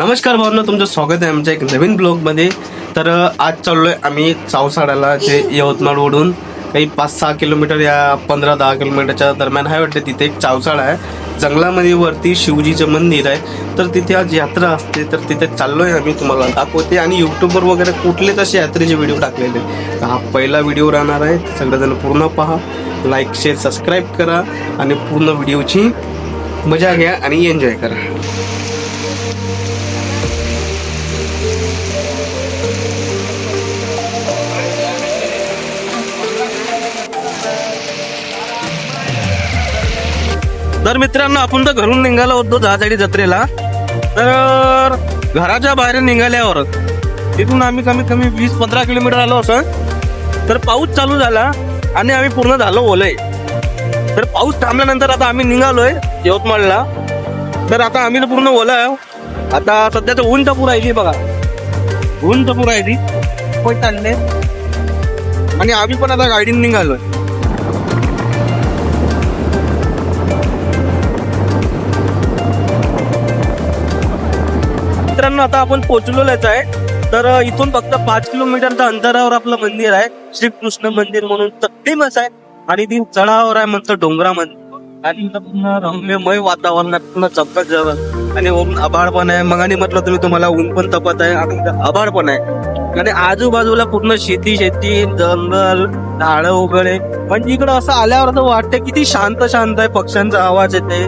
नमस्कार भावना तुमचं स्वागत आहे आमच्या एक नवीन ब्लॉगमध्ये. तर आज आज चाललोय आम्ही चावसाड्याला जे यवतमाळवरून काही पाच सहा किलोमीटर या पंधरा दहा किलोमीटरच्या दरम्यान आहे वाटते तिथे एक चावसाळा आहे. जंगलामध्ये वरती शिवजीचं मंदिर आहे. तर तिथे आज यात्रा असते तर तिथे चाललोय आम्ही तुम्हाला दाखवते. आणि युट्यूबवर वगैरे कुठलेच असे यात्रेचे व्हिडिओ टाकलेले आहेत. हा पहिला व्हिडिओ राहणार आहे. सगळेजण पूर्ण पहा. लाईक शेअर सबस्क्राईब करा. आणि पूर्ण व्हिडिओची मजा घ्या आणि एन्जॉय करा. तर मित्रांनो आपण तर घरून निघालो होतो दहासाठी जत्रेला. तर घराच्या बाहेर निघाल्यावर तिथून आम्ही कमीत कमी वीस पंधरा किलोमीटर आलो असं. तर पाऊस चालू झाला आणि आम्ही पूर्ण झालो ओलय. तर पाऊस थांबल्यानंतर आता आम्ही निघालोय यवतमाळला. तर आता आम्ही तर पूर्ण ओला आहे. आता सध्याचं ऊन टपूर आहे बघा. ऊन टपूर आहे ती पण चालले आणि आम्ही पण आता गाडीने निघालोय. मित्रांनो आता आपण पोचलेलोच आहे. तर इथून फक्त पाच किलोमीटरच्या अंतरावर आपलं मंदिर आहे. श्रीकृष्ण मंदिर म्हणून तर फेमस आहे. आणि ती चढावर आहे म्हणतं डोंगरामध्ये आणि रम्यमय वातावरण आहे चक्कर जवळ. आणि वरून आभाळ पण आहे. मग आणि म्हटलं तुम्ही तुम्हाला ऊन पण तपत आहे आणि आभाळ पण आहे. आणि आजूबाजूला पूर्ण शेती शेती जंगल झाडं वगैरे म्हणजे इकडं असं आल्यावर तर वाटतं किती शांत शांत आहे. पक्ष्यांचा आवाज येते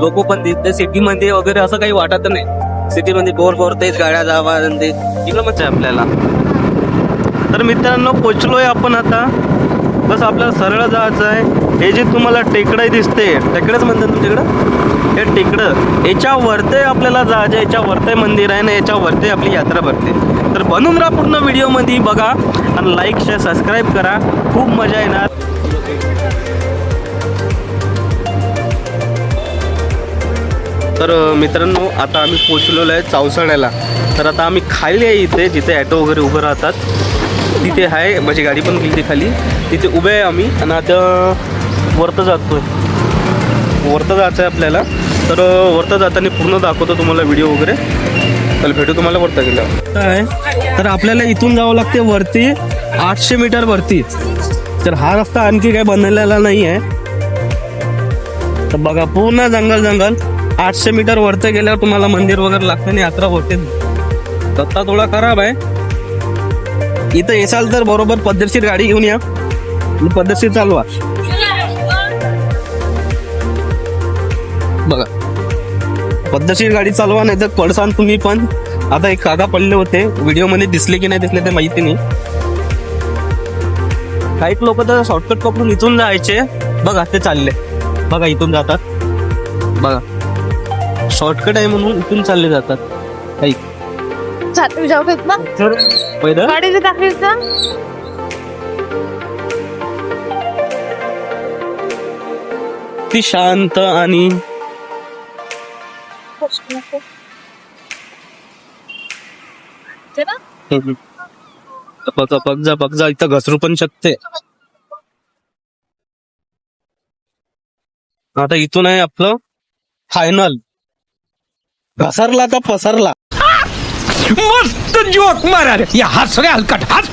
लोक पण तिथे सिटीमध्ये वगैरे असं काही वाटत नाही. सिटीमध्ये बोर बोर तेच गाड्या जावा आणि ते इकडं मजा आहे आपल्याला. तर मित्रांनो पोचलोय आपण आता. बस आपल्याला सरळ जायचं आहे. हे जे तुम्हाला टेकडं दिसते टेकडंच म्हणतात तुमच्याकडं? हे टेकडं. याच्या वरते आपल्याला जायचं आहे याच्या वरते मंदिर आहे ना याच्या वरते आपली यात्रा भरते. तर बनून राहा पूर्ण व्हिडिओमध्ये बघा. आणि लाईक शेअर सबस्क्राईब करा. खूप मजा येणार. तर मित्रांनो आता आम्ही पोचलेलो आहे चावसाड्याला तर आता आम्ही खाली आहे इथे जिथे ॲटो वगैरे उभं राहतात. तिथे आहे माझी गाडी पण गेली खाली. तिथे उभे आहे आम्ही आणि आता वरतं जातोय. वरतं जायचं आहे आपल्याला. तर वरतं जाताना पूर्ण दाखवतो तुम्हाला व्हिडिओ वगैरे. तर भेटू तुम्हाला वरता गेल्यावर. आहे. तर आपल्याला इथून जावं लागते वरती आठशे मीटर वरती. तर हा रस्ता आणखी काही बनलेला नाही आहे. तर बघा पूर्ण जंगल जंगल आठशे मीटर वरचं गेल्यावर तुम्हाला मंदिर वगैरे लागतं आणि यात्रा होते. रस्ता थोडा खराब आहे. इथं येसाल तर बरोबर पद्धतशीर गाडी घेऊन या. पद्धतशीर चालवा बघा. पद्धतशीर गाडी चालवा नाही तर पडसान तुम्ही पण. आता एक काका पडले होते. व्हिडिओमध्ये दिसले की नाही दिसले ते माहिती नाही. काही लोक तर शॉर्टकट पकडून इथून जायचे. बघा ते चालले. बघा इथून जातात. बघा. शॉर्टकट आहे म्हणून इथून चालले जातात. काही छात्री जाऊ देत ना. पहिलं? गाडीचे टाकायचं ती शांत आणि पक जा पक जा. इथं घसरू पण शकते. आता इथून आहे आपलं फायनल घसरला का पसरला? मस्त जोक मारा रे. या हस रे हलकट हस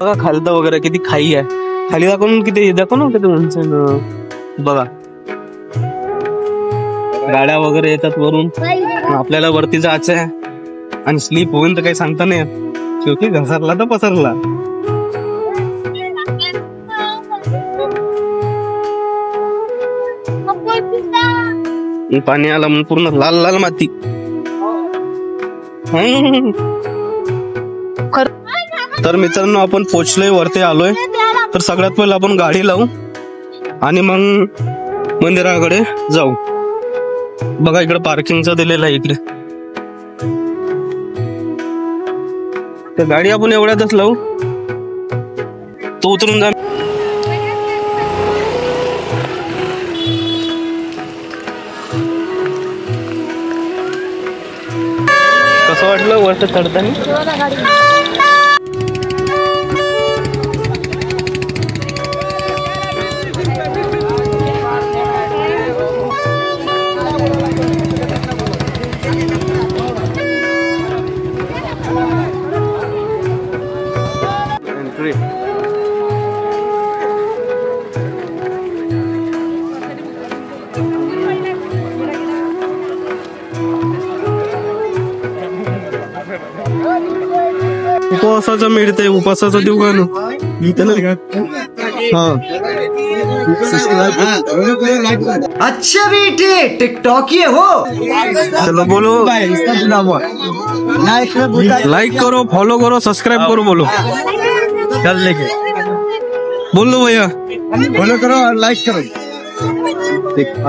बघा खालतं वगैरे किती खाई आहे. खाली दाखवून किती दाखव ना किती उंच आहे ना. बघा. गाड्या वगैरे येतात वरून. आपल्याला वरती जायचं आहे आणि स्लीप होईन तर काही सांगता नाही येत. शेवटी घसरला तर पसरला. पाणी आलं म्हणून पूर्ण लाल लाल माती. तर मित्रांनो आपण पोचलोय वरती आलोय. तर सगळ्यात पहिले आपण गाडी लावू आणि मग मंदिराकडे जाऊ. बघा इकडे पार्किंगचं दिलेलं आहे इकडे. तर गाडी आपण एवढ्यातच लावू. तो उतरून जा. कसं वाटलं उपवासाचं मिळते उपवासाचं देऊ का ना? हा. अच्छा बेटे टिकटॉक ये हो. चलो बोलो. लाइक करो फॉलो करो सब्सक्राइब करो बोलो. चल लेके बोल दो भैया. फॉलो करो और लाइक करो.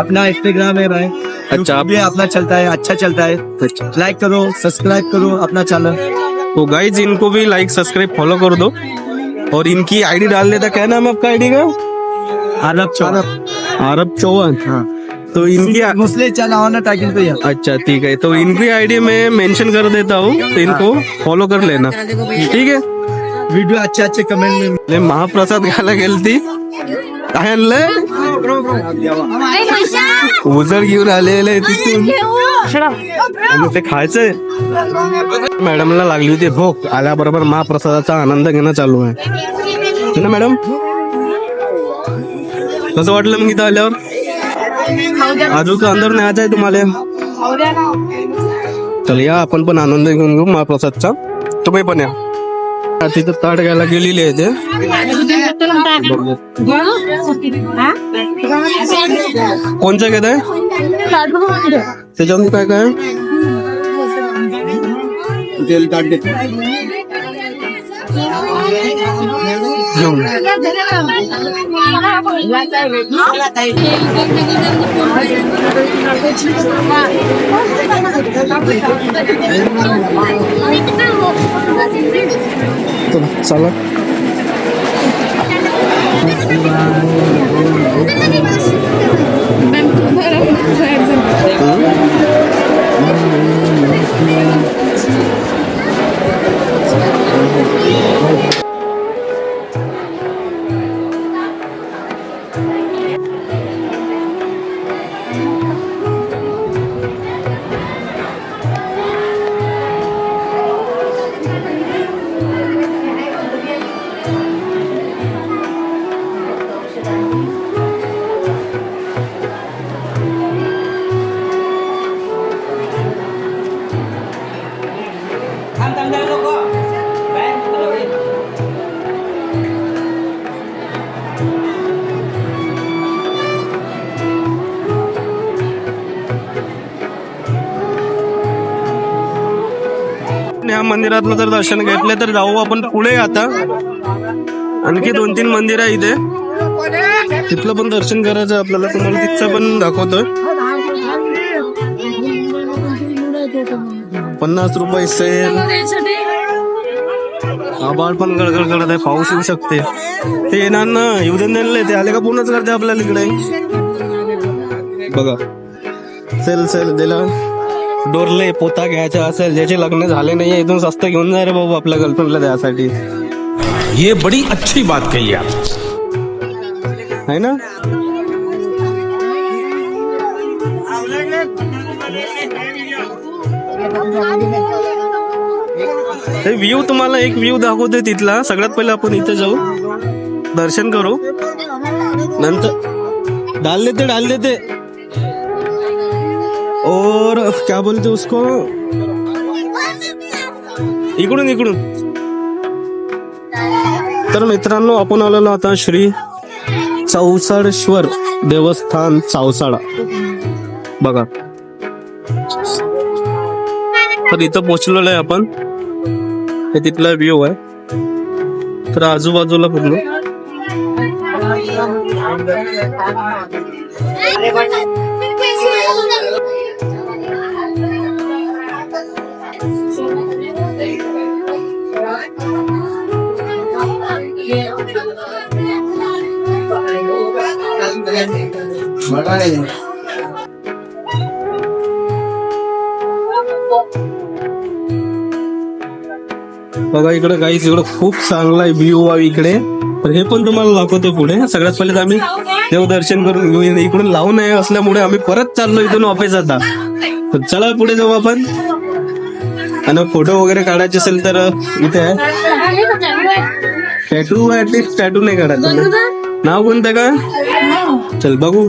अपना इंस्टाग्राम है भाई. अच्छा आप अपना चलता है अच्छा चलता है. लाइक करो सब्सक्राइब करो अपना चैनल तो गाइज़ इनको भी लाइक सब्सक्राइब फॉलो कर दो। और इनकी आईडी डाल देता क्या नाम है आपका आईडी का? अरब चौरब आरब। चौहान। हाँ। तो इनकी मुस्लिम चैनल ना टाइटल पे यार अच्छा ठीक है। तो इनकी आईडी में मेंशन कर देता हूँ। तो इनको फॉलो कर लेना। ठीक है? वीडियो अच्छे अच्छे कमेंट में ले महाप्रसाद घ्यायला गेलती। काय आणलंय उजळ घेऊन आलेले तिथून आणि ते खायचंय. मॅडमला लागली होती भूक. आल्याबरोबर महाप्रसादाचा आनंद घेणं चालू आहे. है ना मॅडम? कसं वाटलं मग इथं आल्यावर? अजून का अंदर न्यायचं आहे तुम्हाला. चल या. आपण पण आनंद घेऊन घेऊ महाप्रसादचा. तुम्ही पण या. तिथं ताट घ्यायला गेलेली आहे ते. कोणचं घेत आहे? त्याच्यामध्ये काय काय? तेल घेऊन. चला. मंदिरातलं जर दर्शन घेतलं तर जाऊ आपण पुढे आता. आणखी दोन तीन मंदिर आहे इथे. तिथलं पण दर्शन करायचं आपल्याला. तुम्हाला तिथचं पण दाखवतोय. पन्नास रुपये सेल. आबाळ पण गडगड करत आहे. पाऊस येऊ शकते. ते येणार ना. येऊ दे ते आले का पूर्णच करते आपल्याला इकडे? बघा. सेल सेल दिला. डोरले पोता घ्यायचा असेल ज्याचे लग्न झाले नाही इथून स्वस्त घेऊन जा रे बाबू आपल्या गर्लफ्रेंडला द्यासाठी. ये बड़ी अच्छी बात कही आप. है ना? व्ह्यू तुम्हाला एक व्ह्यू दाखवतोय तिथला. सगळ्यात पहिले आपण इथे जाऊ. दर्शन करू. नंतर डाल देते डाल देते. और क्या बोलते हो उसको? इकडून इकडून. तर मित्रांनो आपण आलेलो आता श्री चौसाळेश्वर देवस्थान चावसाळा. बघा. तर इथं पोहोचलेलो आहे आपण. हे तिथला व्ह्यू आहे. तर आजूबाजूला पूर्ण बघा इकडे काहीच इकडे खूप चांगला व्ह्यू आहे इकडे. पण हे पण तुम्हाला दाखवतो पुढे. सगळ्यात पहिले आम्ही देवदर्शन करून घेऊन इकडून लावून आहे असल्यामुळे आम्ही परत चाललो इथून ऑफिस आता. तर चला पुढे जाऊ आपण. आणि फोटो वगैरे काढायचे असेल तर इथे आहे. टॅटू ऍटलीस्ट टॅटू नाही काढायचं. नाव कोणतं का? चल बघू.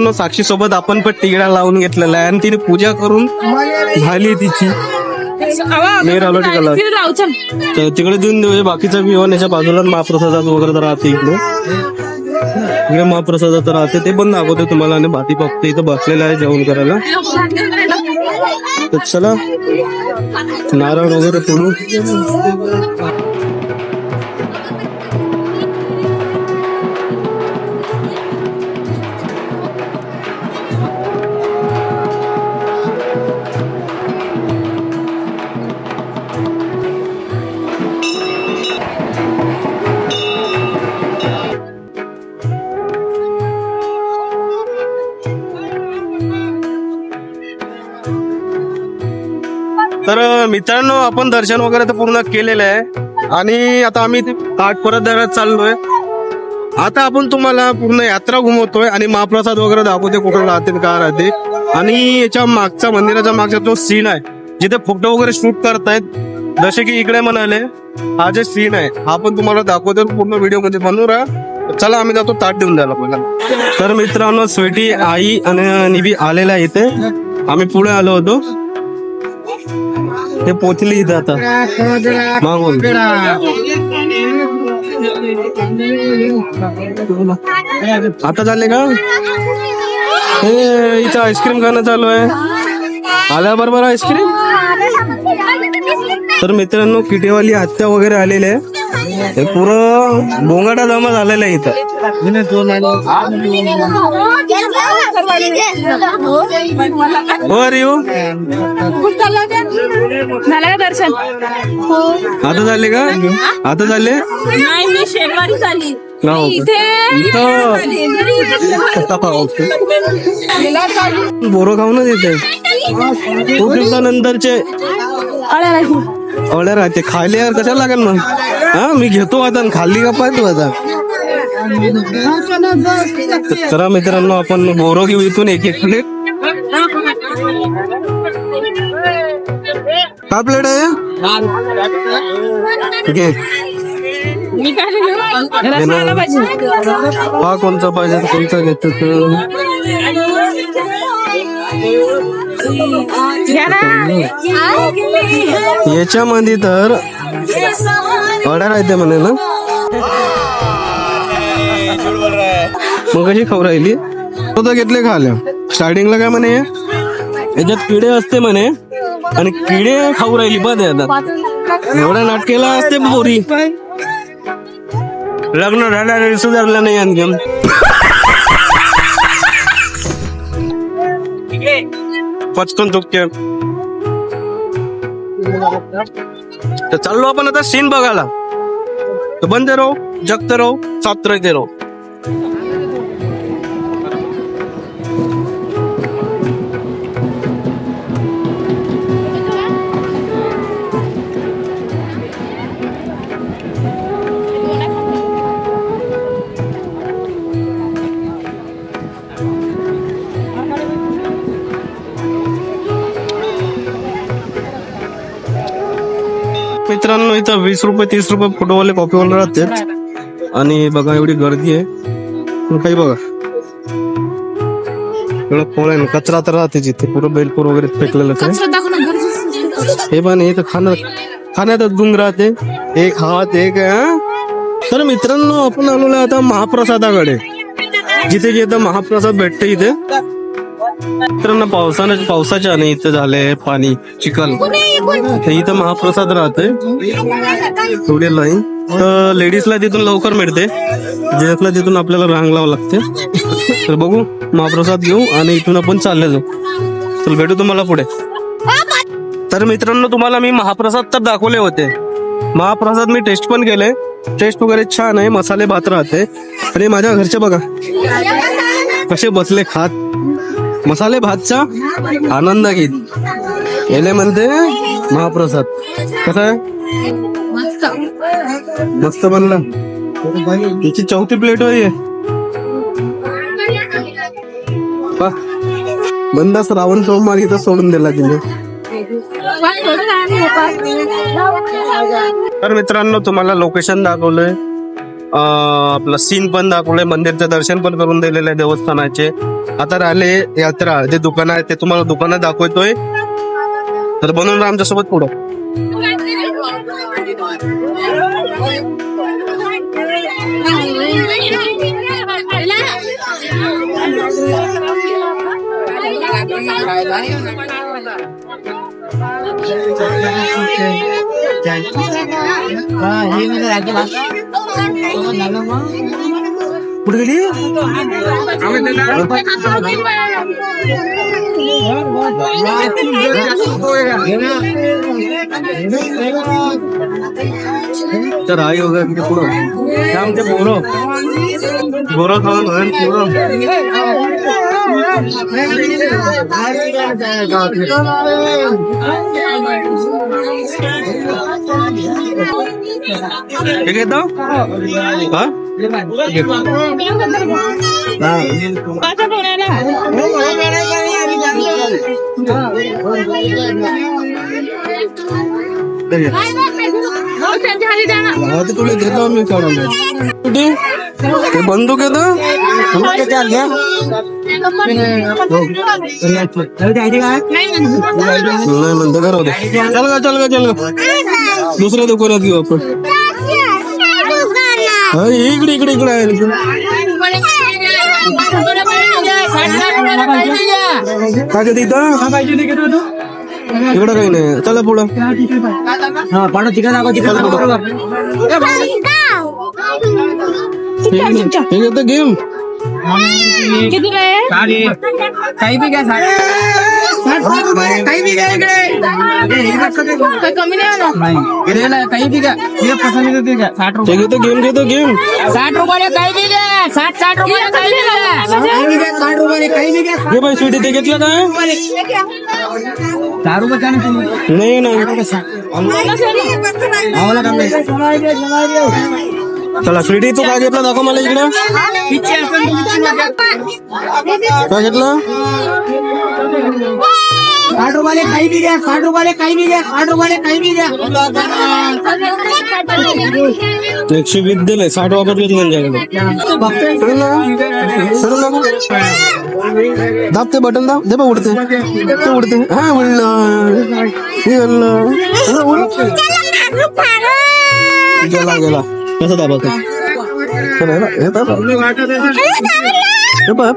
चला साक्षी सोबत आपण पण तिगडा लावून घेतलेला आहे. आणि तिने पूजा करून झाली तिची. टिकला तर तिकडे देऊन देऊ बाकीचा विवान याच्या बाजूला महाप्रसादात वगैरे तर राहते इकडे. इकडे महाप्रसादात राहते. ते पण दाखवते तुम्हाला. आणि भाती फक्त इथं बसलेलं आहे जेवण करायला. तर चला. नारळ वगैरे फोडू मित्रांनो आपण दर्शन वगैरे तर पूर्ण केलेलं आहे. आणि आता आम्ही ते परत दरात चाललोय. आता आपण तुम्हाला पूर्ण यात्रा घुमवतोय आणि महाप्रसाद वगैरे दाखवते कुठं राहते काय राहते आणि याच्या मागचा मंदिराच्या मागचा जो सीन आहे जिथे फोटो वगैरे शूट करतायत जसे की इकडे म्हणाले हा जे सीन आहे हा पण तुम्हाला दाखवतो पूर्ण व्हिडिओमध्ये. बनवू राहा. चला आम्ही जातो ताट देऊन द्यायला पहिला. तर मित्रांनो स्वेटी आई आणि निबी आलेला आहे इथे. आम्ही पुढे आलो होतो. हे पोचले इथं आता. मागून. आता झाले का? हे इथं आईस्क्रीम खाणं चालू आहे. आल्या बरोबर आईस्क्रीम तर मित्रांनो किटेवाली हत्या वगैरे आलेले आहे. हे पुरं बोंगाटा जमा झालेला आहे इथं. हो? झालं का दर्शन? आता झाले का? आता झाले? नाही मी शनिवारी झाली. ना हो? बोरो खाऊनच येते. खूप दिवसानंतरचे अवड्या राहते खायला यार कशाला लागेल मग? हा मी घेतो आता आणि खाल्ली का पाहतो आता? तर मित्रांनो आपण बोरो घेऊ इथून एक एक प्लेट काय प्लेट आहे? घे. हा कोणता पाहिजे कोणता घेतो याच्यामध्ये तर ऑर्डर राहते म्हणे ना. मग कशी खाऊ राहिली? तो तर घेतले खाल्या स्टार्टिंगला काय म्हणे? याच्यात किडे असते म्हणे. आणि किडे खाऊ राहिली बघ आता. एवढ्या नाटकेला असते पोरी. लग्न झाल्या सुधारलं नाही आणखी. पचकन चुकते तर चाललो आपण आता सीन बघायला. तर बंद राहू जगत राहू सात राहू. मित्रांनो इथं वीस रुपये तीस रुपये फोटोवाले कॉपीवाले राहतात. आणि बघा एवढी गर्दी आहे. काही बघा. एवढं पोळ आहे कचरा तर राहते जिथे पुरं बेलपूर वगैरे फेकलेलं आहे हे पण इथं खाणं खाण्यातच गुंग राहते. एक हात एक आहे, हा? तर मित्रांनो आपण आलेलो आता महाप्रसादाकडे. जिथे जिथे महाप्रसाद भेटते इथे. मित्रांनो पावसानं पावसाच्या आणि इथं झालंय पाणी चिखल. हे इथं महाप्रसाद राहते थोडी लाईन तर लेडीजला तिथून लवकर मिळते. जेंट्सला तिथून आपल्याला रांग लावं लागते. तर बघू महाप्रसाद घेऊ आणि इथून आपण चालले जाऊ. चल भेटू तुम्हाला पुढे. तर मित्रांनो तुम्हाला मी महाप्रसाद तर दाखवले होते. महाप्रसाद मी टेस्ट पण केले. टेस्ट वगैरे छान आहे. मसाले भात राहते. आणि माझ्या घरचे बघा. कसे बसले खात. मसाले भातचा आनंद घेत याले म्हणते महाप्रसाद. कसा आहे? मस्त. बनला. याची चौथी प्लेट होय पा. बंदास रावण सोमवार इथं सोडून दिला तिने. तर मित्रांनो तुम्हाला लोकेशन दाखवलंय. आपलं सीन पण दाखवलंय. मंदिरचं दर्शन पण करून दिलेलं आहे देवस्थानाचे. आता राहिले यात्रा जे दुकान आहे ते तुम्हाला दुकानात दाखवतोय. तर बनवून राहा आमच्यासोबत पुढं. तर आई वगैरे पुढं हे आमचे पोरं पोरं खाऊन होईल पुढं हे घेतो हा ते घे. हा, ते तुला देतो आम्ही काढून कुठे ते बंदूक येतो नाही म्हणतो करा होते. चल का चल का चल का दुसऱ्या दुकानात घेऊ आपण. इकडे इकडे इकडे आहे. काय तिथं? इकडं काही नाही. चला पुढं. हा पाडा तिकडे दाखव हे घेतं गेम किती काही बी घ्या काही बी घ्या इकडे. कमी नाही काही बी घ्या. तुझ्या पसंतीचं ते घ्या. साठ ते घेतो गेम घेतो गेम साठ रुपये काही बी घ्या. साठ साठ रुपये काही बी घ्या. साठ रुपये काही बी घ्या. हे बाई स्वीटी ते घेतलं काय दहा रुपये काय नाही नाही. आम्हाला चला स्वीटी तू काय घेतलं? दाखव मला इकडं. काय घेतलं? साठ रुपये काही बी घ्या साठ रुपये काही बी घ्या साठ रुपये काही बी घ्या. एकशे वीस दिले साठ वापर घेतले त्यांच्याकडे. दाब ते बटन दाब. दे बा उडते. ते उडते. हा उडलं. हे. हा. गेला गेला. कसं दाबायचं चला, हे बघ, हे दाब. हे बघ.